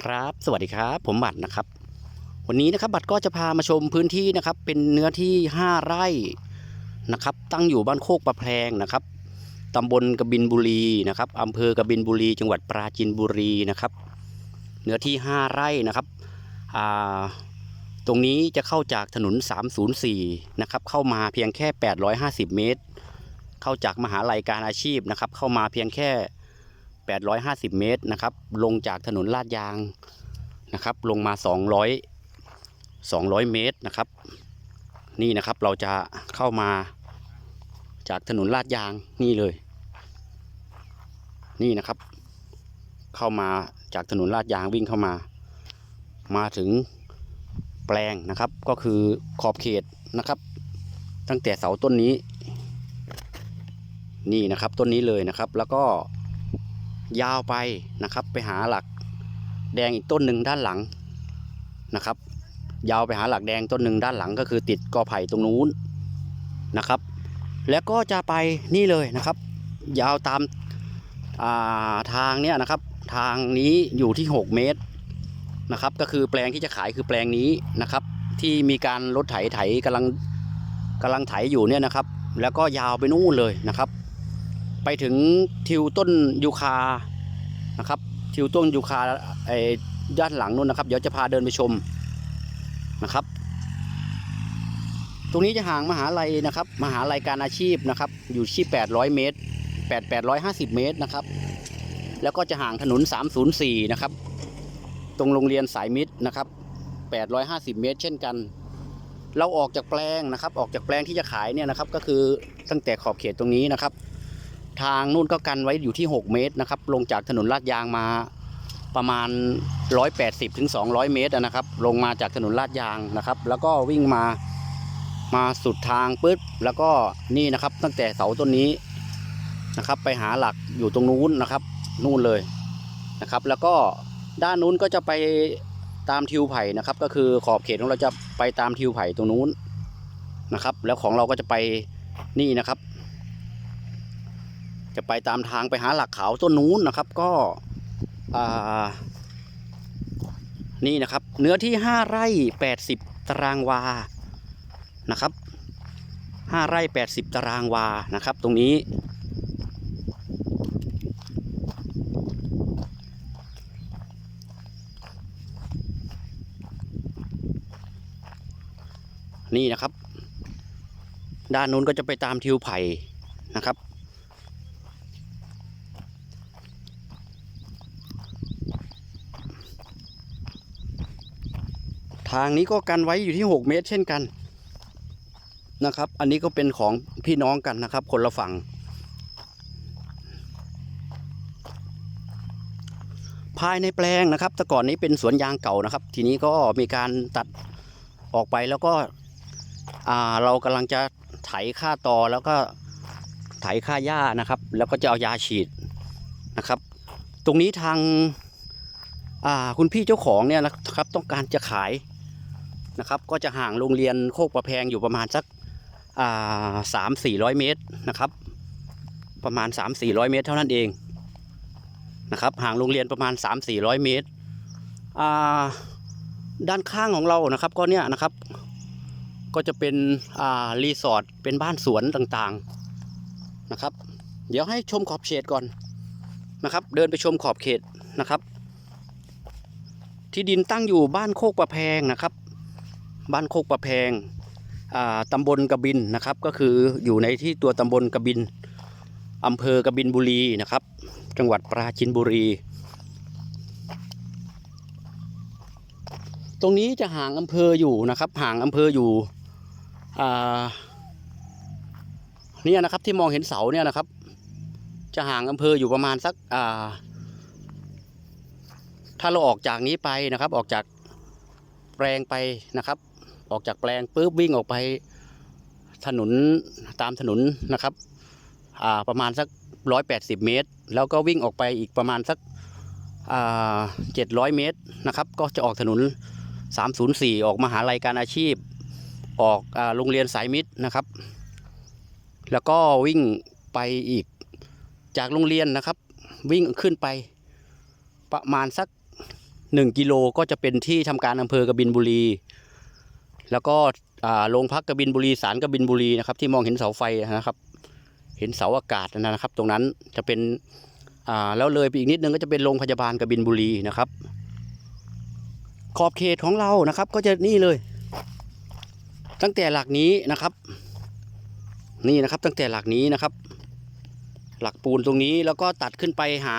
ครับ สวัสดีครับ ผมบัตรนะครับ วันนี้นะครับบัตรก็จะพามาชมพื้นที่นะครับ เป็นเนื้อที่ 5 ไร่นะครับ ตั้งอยู่บ้านโคกประแพงนะครับตำบลกบินบุรีนะครับอำเภอกบินบุรี จังหวัดปราจีนบุรีนะครับ เนื้อที่ 5 ไร่นะครับตรงนี้จะเข้าจากถนน 304 นะครับ เข้ามาเพียงแค่ 850 เมตร เข้าจากมหาลัยการอาชีพนะครับ เข้ามาเพียงแค่ 850 เมตรนะครับ ลงจากถนนลาดยางนะครับ ลงมา 200 200 เมตรนะครับ นี่นะครับเราจะเข้ามาจากถนนลาดยางนี่เลย นี่นะครับ เข้ามาจากถนนลาดยางวิ่งเข้ามา มาถึงแปลงนะครับก็คือขอบเขตนะครับ ตั้งแต่เสาต้นนี้ นี่นะครับต้นนี้เลยนะครับ แล้วก็ ยาวไปนะครับ ไปหาหลักแดงอีกต้นหนึ่งด้านหลังนะครับ ยาวไปหาหลักแดงต้นหนึ่งด้านหลังก็คือติดกอไผ่ตรงนู้นนะครับ แล้วก็จะไปนี่เลยนะครับ ยาวตามาทางเนี้ยนะครับ ทางนี้อยู่ที่ 6 เมตรนะครับ ก็คือแปลงที่จะขายคือแปลงนี้นะครับ ที่มีการรถไถไถกำลังกำลังไถอยู่เนี่ยนะครับ แล้วก็ยาวไปนู่นเลยนะครับ ไปถึงทิวต้นยูคานะครับทิวต้นยูคาไอ้ด้านหลังนู่นนะครับ เดี๋ยวจะพาเดินไปชมนะครับ ตรงนี้จะห่างมหาลัยนะครับ มหาลัยการอาชีพนะครับ อยู่ที่ 800 เมตร 8 850 เมตรนะครับ แล้วก็จะห่างถนน 304 นะครับ ตรงโรงเรียนสายมิตรนะครับ 850 เมตร เช่นกัน เราออกจากแปลงนะครับ ออกจากแปลงที่จะขายเนี่ยนะครับ ก็คือตั้งแต่ขอบเขตตรงนี้นะครับ ทางนู่นก็กันไว้อยู่ที่ 6 เมตรนะครับลงจากถนนลาดยางมาประมาณ 180ถึง200 เมตรนะครับ ลงมาจากถนนลาดยางนะครับ แล้วก็วิ่งมามาสุดทางปึ๊บแล้วก็นี่นะครับ ตั้งแต่เสาต้นนี้นะครับ ไปหาหลักอยู่ตรงนู้นนะครับ นู่นเลยนะครับ แล้วก็ด้านนู้นก็จะไปตามทิวไผ่นะครับ ก็คือขอบเขตของเราจะไปตามทิวไผ่ตรงนู้นนะครับ แล้วของเราก็จะไปนี่นะครับ จะไปตามทางไปหาหลักเขาต้นนู้นนะครับก็นี่นะครับ เนื้อที่ 5 ไร่ 80 ตารางวานะครับ 5 ไร่ 80 ตารางวานะครับ ตรงนี้ นี่นะครับ ด้านนู้นก็จะไปตามทิวไผ่นะครับ ทางนี้ก็กันไว้อยู่ที่ 6 เมตร เช่นกันนะครับ อันนี้ก็เป็นของพี่น้องกันนะครับ คนละฝั่ง ภายในแปลงนะครับ แต่ก่อนนี้เป็นสวนยางเก่านะครับ ทีนี้ก็มีการตัดออกไปแล้วก็เรากำลังจะไถค่าตอแล้วก็ไถค่าหญ้านะครับ แล้วก็จะเอายาฉีดนะครับ ตรงนี้ทางคุณพี่เจ้าของเนี่ยนะครับต้องการจะขาย นะครับก็จะห่างโรงเรียนโคกประแพงอยู่ประมาณสักสามสี่ร้อยเมตรนะครับประมาณสามสี่ร้อยเมตร เท่านั้นเองนะครับห่างโรงเรียนประมาณสามสี่ร้อยเมตร ด้านข้างของเรานะครับก็เนี่ยนะครับ ก็จะเป็นรีสอร์ทเป็นบ้านสวนต่างๆนะครับ เดี๋ยวให้ชมขอบเขตก่อนนะครับ เดินไปชมขอบเขตนะครับ ที่ดินตั้งอยู่บ้านโคกประแพงนะครับ บ้านโคกประแพงตำบลกบินนะครับ ก็คืออยู่ในที่ตัวตำบลกบินอำเภอกบินบุรีนะครับ จังหวัดปราจีนบุรี ตรงนี้จะห่างอำเภออยู่นะครับห่างอำเภออยู่เนี่ยนะครับที่มองเห็นเสาเนี่ยนะครับ จะห่างอำเภออยู่ประมาณสักถ้าเราออกจากนี้ไปนะครับออกจากแปลงไปนะครับ ออกจากแปลงปุ๊บวิ่งออกไปถนนตามถนนนะครับอ่าประมาณสักร้อยแปดสิบเมตร แล้วก็วิ่งออกไปอีกประมาณสักเจ็ดร้อยเมตรนะครับ ก็จะออกถนน 304 ออกมหาลัยการอาชีพ ออกอโรงเรียนสายมิตรนะครับ แล้วก็วิ่งไปอีกจากโรงเรียนนะครับ วิ่งขึ้นไปประมาณสักหนึ่งกิโลก็จะเป็นที่ทำการอำเภอกบินบุรี แล้วก็โรงพักกบินบุรีศาลกบินบุรีนะครับ ที่มองเห็นเสาไฟนะครับ เห็นเสาอากาศนะครับ ตรงนั้นจะเป็นแล้วเลยไปอีกนิดนึงก็จะเป็นโรงพยาบาลกบินบุรีนะครับ ขอบเขตของเรานะครับ ก็จะนี่เลย ตั้งแต่หลักนี้นะครับ นี่นะครับตั้งแต่หลักนี้นะครับ หลักปูนตรงนี้แล้วก็ตัดขึ้นไปหา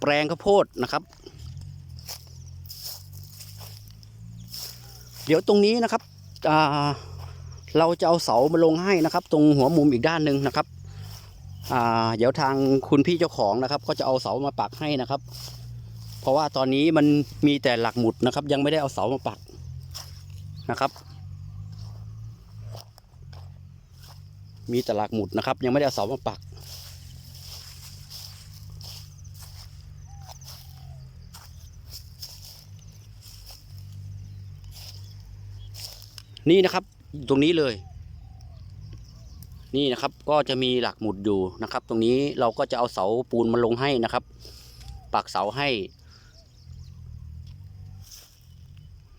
แปลงข้าวโพดนะครับ เดี๋ยวตรงนี้นะครับเราจะเอาเสามาลงให้นะครับ ตรงหัวมุมอีกด้านหนึ่งนะครับเดี๋ยวทางคุณพี่เจ้าของนะครับ ก็จะเอาเสามาปักให้นะครับ เพราะว่าตอนนี้มันมีแต่หลักหมุดนะครับ ยังไม่ได้เอาเสามาปักนะครับ มีแต่หลักหมุดนะครับ ยังไม่ได้เอาเสามาปัก นี่นะครับ ตรงนี้เลย นี่นะครับก็จะมีหลักหมุดอยู่นะครับ ตรงนี้เราก็จะเอาเสาปูนมาลงให้นะครับ ปักเสาให้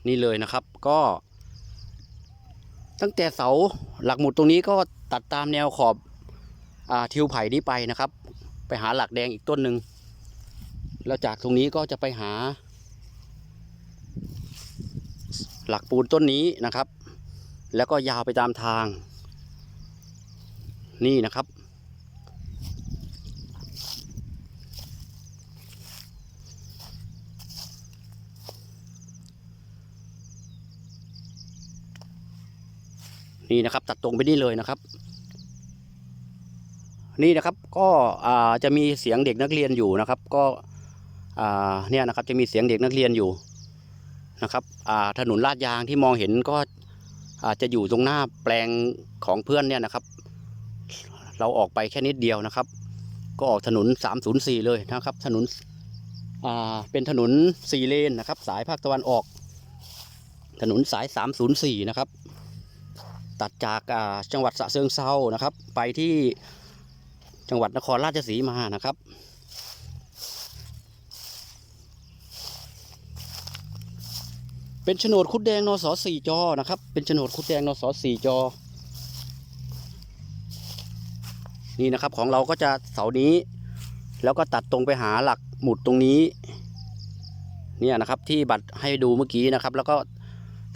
นี่เลยนะครับ ก็ ตั้งแต่เสาหลักหมุดตรงนี้ก็ตัดตามแนวขอบอทิวไผ่นี้ไปนะครับ ไปหาหลักแดงอีกต้นหนึ่งแล้วจากตรงนี้ก็จะไปหา หลักปูนต้นนี้นะครับ แล้วก็ยาวไปตามทาง นี่นะครับ นี่นะครับตัดตรงไปนี่เลยนะครับ นี่นะครับก็จะมีเสียงเด็กนักเรียนอยู่นะครับ ก็เนี่ยนะครับจะมีเสียงเด็กนักเรียนอยู่นะครับถนนลาดยางที่มองเห็นก็ อาจจะอยู่ตรงหน้าแปลงของเพื่อนเนี่ยนะครับ เราออกไปแค่นิดเดียวนะครับ ก็ออกถนน 304 เลยนะครับ ถนนอ่าเป็นถนน4เลนนะครับ สายภาคตะวันออก ถนนสาย 304 นะครับ ตัดจากอ่าจังหวัดสระเชิงเซานะครับ ไปที่จังหวัดนครราชสีมานะครับ เป็นโฉนดคุดแดงนสสี่จอนะครับ เป็นโฉนดคุดแดงนสสี่จอ นี่นะครับของเราก็จะเสานี้ แล้วก็ตัดตรงไปหาหลักหมุดตรงนี้ เนี่ยนะครับที่บัตรให้ดูเมื่อกี้นะครับ แล้วก็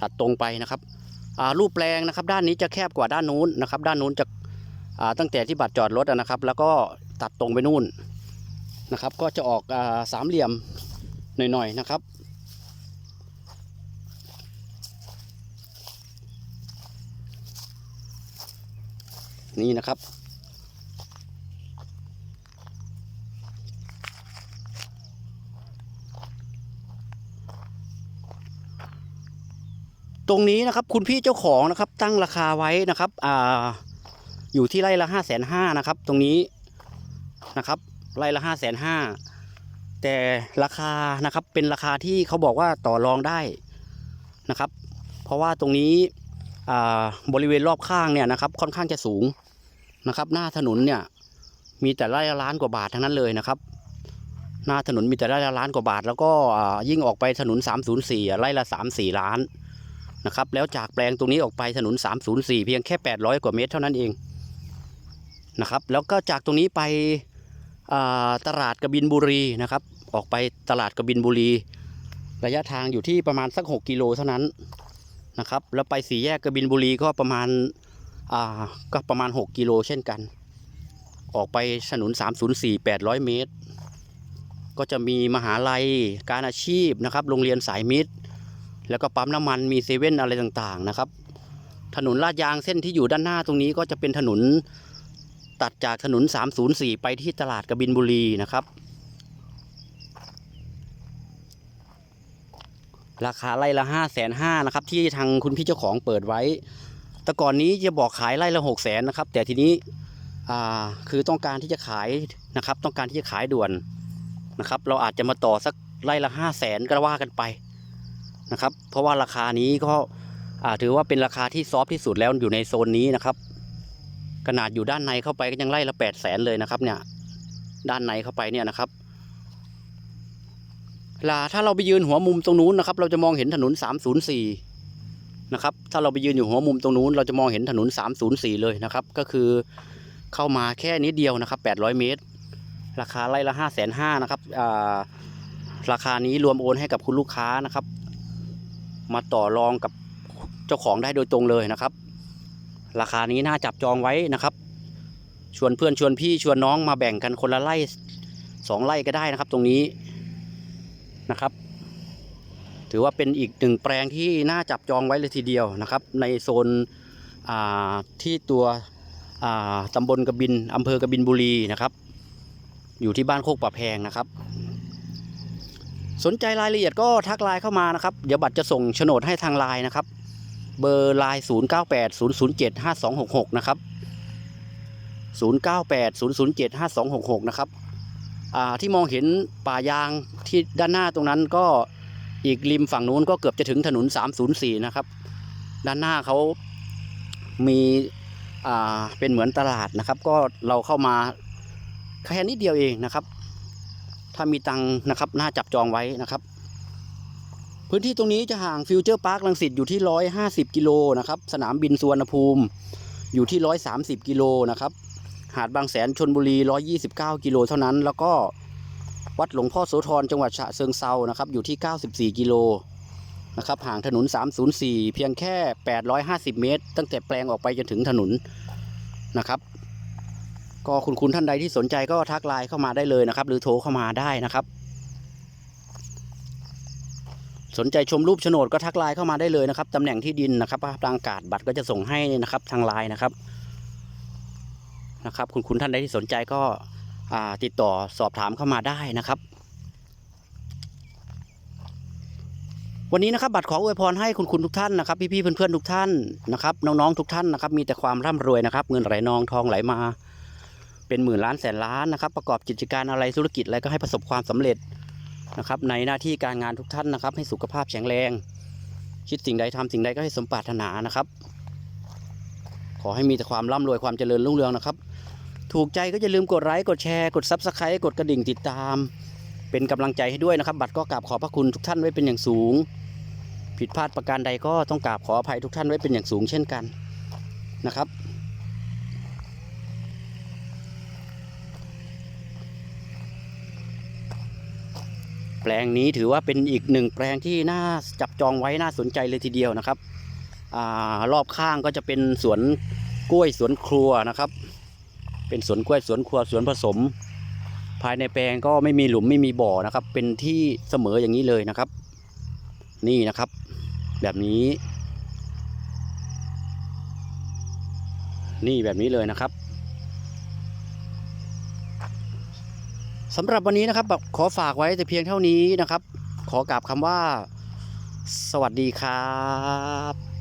ตัดตรงไปนะครับรูปแปลงนะครับ ด้านนี้จะแคบกว่าด้านนู้นนะครับ ด้านนู้นจะตั้งแต่ที่บัตรจอดรถนะครับ แล้วก็ตัดตรงไปนู่นนะครับ ก็จะออกอสามเหลี่ยมหน่อยๆนะครับ นี่นะครับ ตรงนี้นะครับคุณพี่เจ้าของนะครับ ตั้งราคาไว้นะครับอ่าอยู่ที่ไร่ละห้าแสนห้านะครับ ตรงนี้นะครับ ไร่ละห้าแสนห้าแต่ราคานะครับเป็นราคาที่เขาบอกว่าต่อรองได้นะครับ เพราะว่าตรงนี้บริเวณรอบข้างเนี่ยนะครับค่อนข้างจะสูง นะครับ หน้าถนนเนี่ยมีแต่ไร่ละล้านกว่าบาททั้งนั้นเลยนะครับ หน้าถนนมีแต่ไร่ละล้านกว่าบาท แล้วก็ยิ่งออกไปถนน 304อ่ไร่ละ3-4 ล้านนะครับ แล้วจากแปลงตรงนี้ออกไปถนน 304 เพียงแค่ 800 กว่าเมตรเท่านั้นเองนะครับ แล้วก็จากตรงนี้ไปตลาดกบินบุรีนะครับ ออกไปตลาดกบินบุรี ระยะทางอยู่ที่ประมาณสัก 6 กิโลเท่านั้นนะครับ แล้วไปสี่แยกกบินบุรีก็ประมาณ ก็ประมาณ 6 กิโลเช่นกัน ออกไปถนน 304 800 เมตร ก็จะมีมหาลัยการอาชีพนะครับ โรงเรียนสายมิตร แล้วก็ปั๊มน้ำมันมีเซเว่นอะไรต่างๆนะครับ ถนนลาดยางเส้นที่อยู่ด้านหน้าตรงนี้ก็จะเป็นถนนตัดจากถนน 304 ไปที่ตลาดกบินบุรีนะครับ ราคาไร่ละห้าแสนห้านะครับ ที่ทางคุณพี่เจ้าของเปิดไว้ แต่ก่อนนี้จะบอกขายไร่ละหกแสนนะครับ แต่ทีนี้คือต้องการที่จะขายนะครับ ต้องการที่จะขายด่วนนะครับ เราอาจจะมาต่อสักไร่ละห้าแสนก็ว่ากันไปนะครับ เพราะว่าราคานี้ก็ถือว่าเป็นราคาที่ซอฟที่สุดแล้วอยู่ในโซนนี้นะครับ ขนาดอยู่ด้านในเข้าไปก็ยังไร่ละแปดแสนเลยนะครับ เนี่ย ด้านในเข้าไปเนี่ยนะครับลาถ้าเราไปยืนหัวมุมตรงนู้นนะครับ เราจะมองเห็นถนน 304 นะครับถ้าเราไปยืนอยู่หัวมุมตรงนู้นเราจะมองเห็นถนน 304 เลยนะครับ ก็คือเข้ามาแค่นิดเดียวนะครับ 800 เมตร ราคาไร่ละ5 5 0 0 0นะครับราคานี้รวมโอนให้กับคุณลูกค้านะครับ มาต่อรองกับเจ้าของได้โดยตรงเลยนะครับ ราคานี้น่าจับจองไว้นะครับ ชวนเพื่อนชวนพี่ชวนน้องมาแบ่งกันคนละไร่สองไร่ก็ได้นะครับ ตรงนี้นะครับ ถือว่าเป็นอีกหนึ่งแปลงที่น่าจับจองไว้เลยทีเดียวนะครับ ในโซนที่ตัวตำบลกบินอำเภอกบินบุรีนะครับ อยู่ที่บ้านโคกป่าแพงนะครับ สนใจรายละเอียดก็ทักไลน์เข้ามานะครับ เดี๋ยวบัตรจะส่งโฉนดให้ทางไลน์นะครับ เบอร์ไลน์0 9 8 0 0 7 5 2 6 6 นะครับ 0 9 8 0 0 7 5 2 6 6 นะครับที่มองเห็นป่ายางที่ด้านหน้าตรงนั้นก็ อีกริมฝั่งนู้นก็เกือบจะถึงถนน 304 นะครับ ด้านหน้าเขามีอ่าเป็นเหมือนตลาดนะครับ ก็เราเข้ามาแค่นิดเดียวเองนะครับ ถ้ามีตังค์นะครับน่าจับจองไว้นะครับ พื้นที่ตรงนี้จะห่างฟิวเจอร์พาร์คลังสิตอยู่ที่ 150 กิโลนะครับ สนามบินสุวรรณภูมิอยู่ที่ 130 กิโลนะครับ หาดบางแสนชนบุรี 129 กิโลเท่านั้น แล้วก็ วัดหลวงพ่อโสธรจังหวัดฉะเชิงเซานะครับอยู่ที่ 94 กิโลนะครับห่างถนน 304 เพียงแค่ 850 เมตร ตั้งแต่แปลงออกไปจนถึงถนนนะครับ ก็คุณคุณท่านใดที่สนใจก็ทักไลน์เข้ามาได้เลยนะครับ หรือโทรเข้ามาได้นะครับ สนใจชมรูปโฉนดก็ทักไลน์เข้ามาได้เลยนะครับตำแหน่งที่ดินนะครับภาพทางอากาศบัตรก็จะส่งให้นะครับทางไลน์นะครับนะครับ คุณคุณท่านใดที่สนใจก็ ติดต่อสอบถามเข้ามาได้นะครับ วันนี้นะครับบัตรขออวยพรให้คุณคุณทุกท่านนะครับ พี่ๆเพื่อนๆทุกท่านนะครับน้องๆทุกท่านนะครับ มีแต่ความร่ำรวยนะครับ เงินไหลนองทองไหลมา เป็นหมื่นล้านแสนล้านนะครับ ประกอบกิจการอะไรธุรกิจอะไรก็ให้ประสบความสำเร็จนะครับ ในหน้าที่การงานทุกท่านนะครับ ให้สุขภาพแข็งแรง คิดสิ่งใดทำสิ่งใดก็ให้สมปรารถนานะครับ ขอให้มีแต่ความร่ำรวยความเจริญรุ่งเรืองนะครับ ถูกใจก็อย่าลืมกดไลค์กดแชร์กดซับสไครต์กดกระดิ่งติดตาม เป็นกำลังใจให้ด้วยนะครับ บัตรก็กราบขอพระคุณทุกท่านไว้เป็นอย่างสูง ผิดพลาดประการใดก็ต้องกราบขออภัยทุกท่านไว้เป็นอย่างสูงเช่นกันนะครับแปลงนี้ถือว่าเป็นอีกหนึ่งแปลงที่น่าจับจองไว้น่าสนใจเลยทีเดียวนะครับอรอบข้างก็จะเป็นสวนกล้วยสวนครัวนะครับ เป็นสวนกล้วยสวนครัวสวนผสม ภายในแปลงก็ไม่มีหลุมไม่มีบ่อนะครับ เป็นที่เสมออย่างนี้เลยนะครับ นี่นะครับ แบบนี้ นี่แบบนี้เลยนะครับสำหรับวันนี้นะครับขอฝากไว้แต่เพียงเท่านี้นะครับ ขอกราบคำว่า สวัสดีครับ